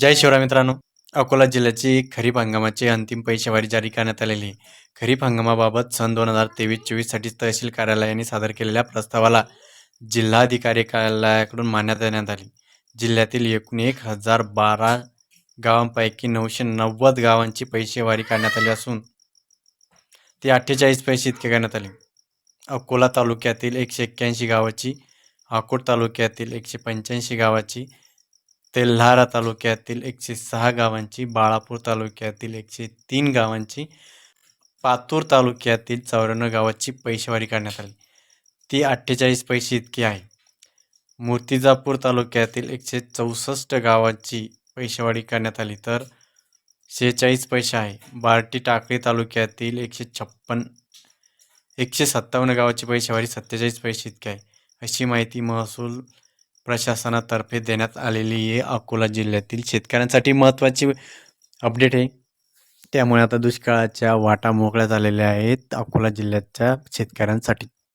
जय शिवराय मित्रांनो. अकोला जिल्ह्याची खरीप हंगामाची अंतिम पैशावारी जारी करण्यात आलेली खरीप हंगामाबाबत सन दोन हजार तेवीस चोवीससाठी तहसील कार्यालयाने सादर केलेल्या प्रस्तावाला जिल्हाधिकारी कार्यालयाकडून मान्यता देण्यात आली. जिल्ह्यातील एकूण एक हजार बारा गावांपैकी नऊशे नव्वद गावांची पैसेवारी करण्यात आली असून ती अठ्ठेचाळीस पैसे इतके करण्यात आली. अकोला तालुक्यातील एकशे एक्क्याऐंशी गावाची अकोट तालुक्यातील एकशे पंच्याऐंशी गावाची तेल्हारा तालुक्यातील एकशे सहा गावांची बाळापूर तालुक्यातील एकशे तीन गावांची पातूर तालुक्यातील चौऱ्याण्णव गावाची पैसेवारी करण्यात आली. ती अठ्ठेचाळीस पैसे इतकी आहे. मूर्तिजापूर तालुक्यातील एकशे चौसष्ट गावाची पैसेवारी करण्यात आली तर शेहेचाळीस पैसे आहे. बार्टी टाकळी तालुक्यातील एकशे छप्पन एकशे सत्तावन्न गावाची पैसेवारी सत्तेचाळीस पैसे इतकी आहे. अशी माहिती महसूल प्रशासनातर्फे देण्यात आलेली आहे अकोला जिल्ह्यातील शेतकऱ्यांसाठी महत्त्वाची अपडेट आहे. त्यामुळे आता दुष्काळाच्या वाटा मोकळ्या झालेल्या आहेत. अकोला जिल्ह्याच्या शेतकऱ्यांसाठी